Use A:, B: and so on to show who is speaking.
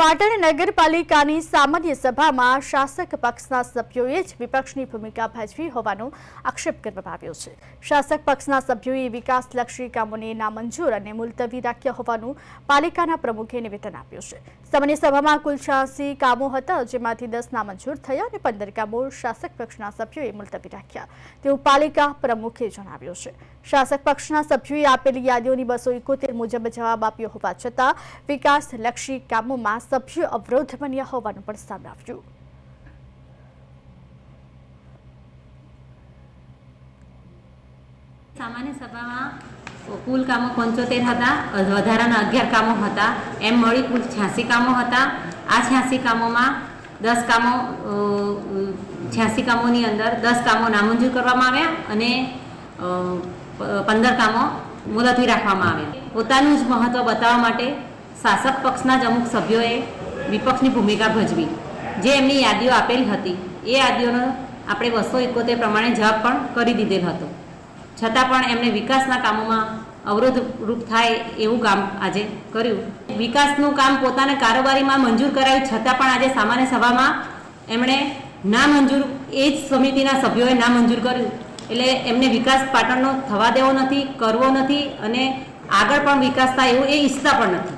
A: પાટણ નગરપાલિકાની સામાન્ય સભામાં શાસક પક્ષના સભ્યોએ જ વિપક્ષની ભૂમિકા ભજવી હોવાનો આક્ષેપ કરવામાં આવ્યો છે. શાસક પક્ષના સભ્યોએ વિકાસલક્ષી કામોને નામંજૂર અને મુલતવી રાખ્યા હોવાનું પાલિકાના પ્રમુખે નિવેદન આપ્યું છે. સામાન્ય સભામાં કુલ છ્યાસી કામો હતા, જેમાંથી દસ નામંજૂર થયા અને પંદર કામો શાસક પક્ષના સભ્યોએ મુલતવી રાખ્યા. તેવું પાલિકા પ્રમુખે જણાવ્યું છે. શાસક પક્ષના સભ્યોએ આપેલી યાદીઓની બસો એકોતેર મુજબ જવાબ આપ્યો હોવા છતાં વિકાસલક્ષી કામોમાં સભ્યો અવરોધ બન્યા હોવાનું પણ સામે આવ્યું.
B: સામાન્ય સભામાં કુલ કામો પંચોતેર હતા, વધારાના અગિયાર કામો હતા. એમ મળી કુલ છ્યાસી કામો હતા. આ છ્યાસી કામોમાં દસ કામો છ્યાસી કામોની અંદર દસ કામો નામંજૂર કરવામાં આવ્યા અને પંદર કામો મુલતવી રાખવામાં આવ્યા પોતાનું જ મહત્ત્વ બતાવવા માટે શાસક પક્ષના જ અમુક સભ્યોએ વિપક્ષની ભૂમિકા ભજવી. જે એમની યાદીઓ આપેલી હતી, એ યાદીઓનો આપણે બસો એકોતેર પ્રમાણે જવાબ પણ કરી દીધેલ હતો. છતાં પણ એમણે વિકાસના કામોમાં અવરોધરૂપ થાય એવું કામ આજે કર્યું. વિકાસનું કામ પોતાને કારોબારીમાં મંજૂર કરાયું છતાં પણ આજે સામાન્ય સભામાં એમણે ના મંજૂર, એ જ સમિતિના સભ્યોએ ના મંજૂર કર્યું. એટલે એમને વિકાસ પાટણનો થવા દેવો નથી, કરવો નથી અને આગળ પણ વિકાસ થાય એવું એ ઈચ્છતા પણ નથી.